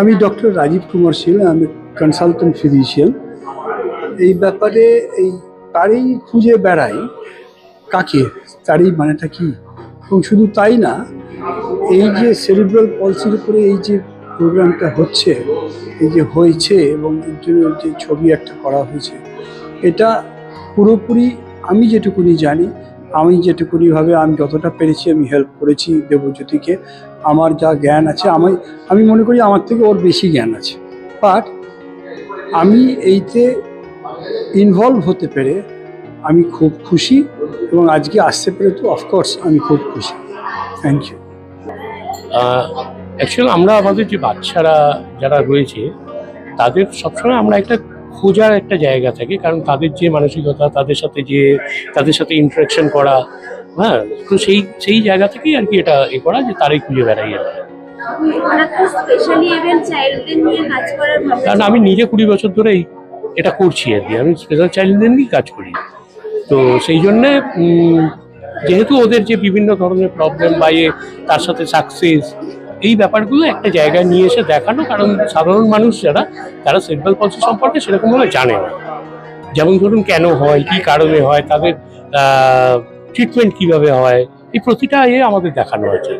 আমি ডক্টর রাজীব কুমার শীল আমি consultant physician এই ব্যাপারে এই তারই খুঁজে বেড়াই কাকে, তারই মানেটা কি? এবং শুধু তাই না, এই যে সেরিব্রাল পলসির উপরে এই যে প্রোগ্রামটা হচ্ছে, এই যে হয়েছে এবং এর জন্য যে ছবি একটা করা হয়েছে, এটা পুরোপুরি আমি যেটুকুনি জানি আমি যেটুকুনিভাবে আমি যতটা পেরেছি আমি হেল্প করেছি দেবজ্যোতিকে। আমার যা জ্ঞান আছে, আমি আমি মনে করি আমার থেকে ওর বেশি জ্ঞান আছে। বাট আমি এইতে ইনভলভ হতে পেরে আমি খুব খুশি এবং আজকে আসতে পেরে তো অফকোর্স আমি খুব খুশি। থ্যাংক ইউ অ্যাকচুয়ালি আমরা আমাদের যে বাচ্চারা যারা রয়েছে, তাদের সবসময় আমরা একটা খোঁজার একটা জায়গা থাকে কারণ তাদের যে মানসিকতা তাদের সাথে যে তাদের সাথে ইন্টারাকশন করা হ্যাঁ তো সেই সেই জায়গা থেকেই আর কি এটা এ করা যে তারাই খুঁজে বেড়াই আর কারণ আমি নিজে কুড়ি বছর ধরেই এটা করছি আর কি আমি স্পেশাল চাইল্ডদের নিয়েই কাজ করি। তো সেই জন্যে যেহেতু ওদের যে বিভিন্ন ধরনের প্রবলেম বা তার সাথে সাকসেস এই ব্যাপারগুলো একটা জায়গায় নিয়ে এসে দেখানো কারণ সাধারণ মানুষ যারা তারা সেন্ট্রাল পলিসি সম্পর্কে সেরকমভাবে জানে না। যেমন ধরুন কেন হয় কি কারণে হয় তাদের ট্রিটমেন্ট কীভাবে হয় এই প্রতিটা ইয়ে আমাদের দেখানো হয়েছে।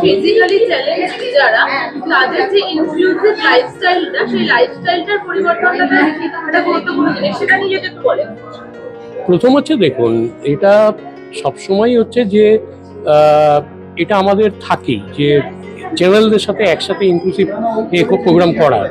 ফিজিক্যালি চ্যালেঞ্জ যারা তাদের যে ইনক্লুসিভ লাইফস্টাইলটা সেই লাইফস্টাইলটার পরিবর্তনটা একটা গুরুত্বপূর্ণ জিনিস সেটা নিয়ে যদি একটু বলেন। প্রথম হচ্ছে দেখুন এটা সবসময় হচ্ছে যে এটা আমাদের থাকেই যে জেনারেলদের সাথে একসাথে ইনক্লুসিভ প্রোগ্রাম করার।